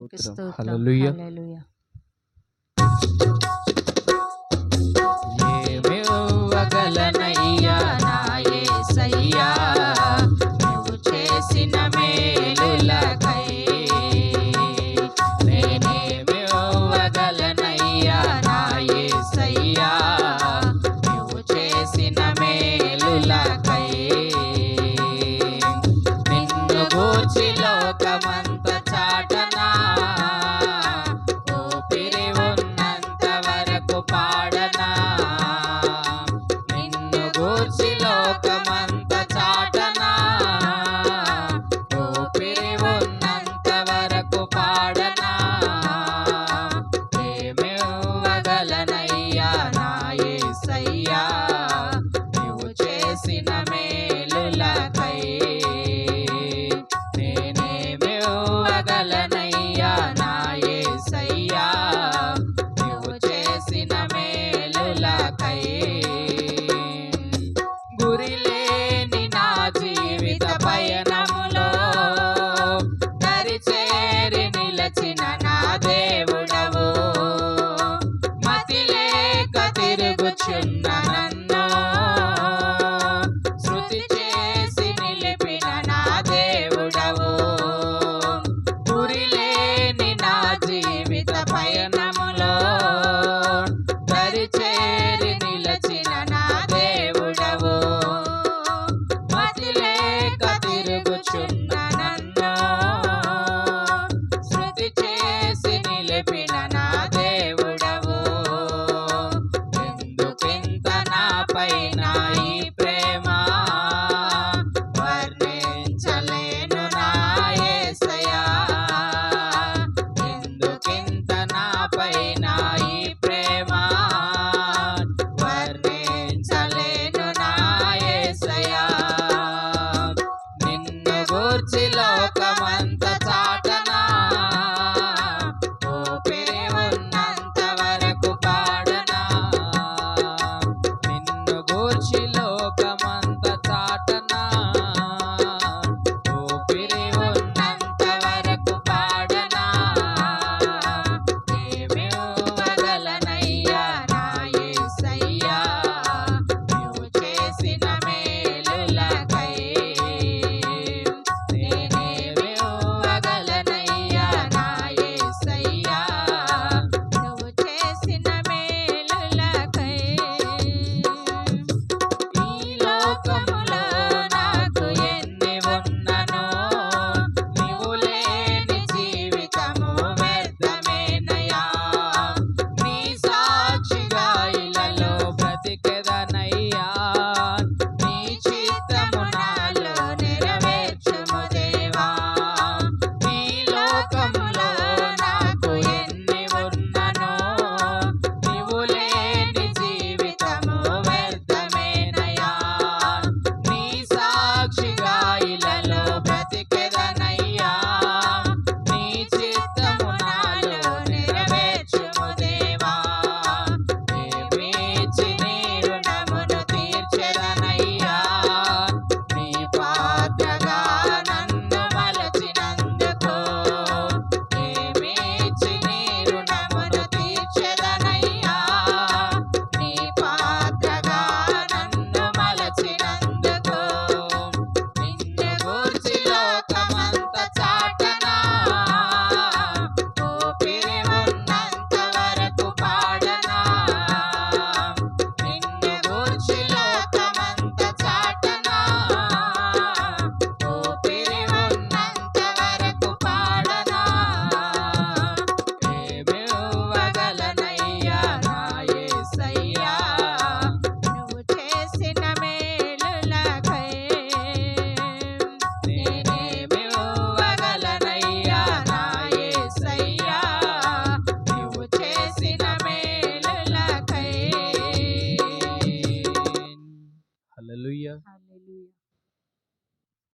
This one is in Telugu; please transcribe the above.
స్తోత్రం. హల్లెలూయా. హల్లెలూయా. ना తిరుగుచున్న శృతి చేసి నిలిపిన నా దేవుడవు. గురిలేని నా జీవిత పయనములో దరిచేరి నిలచిన నా దేవుడవు. మతిలేక తిరుగుచున్న నన్ను శృతి చేసి నిలిపిన నా గూర్చి లోకమంత చాట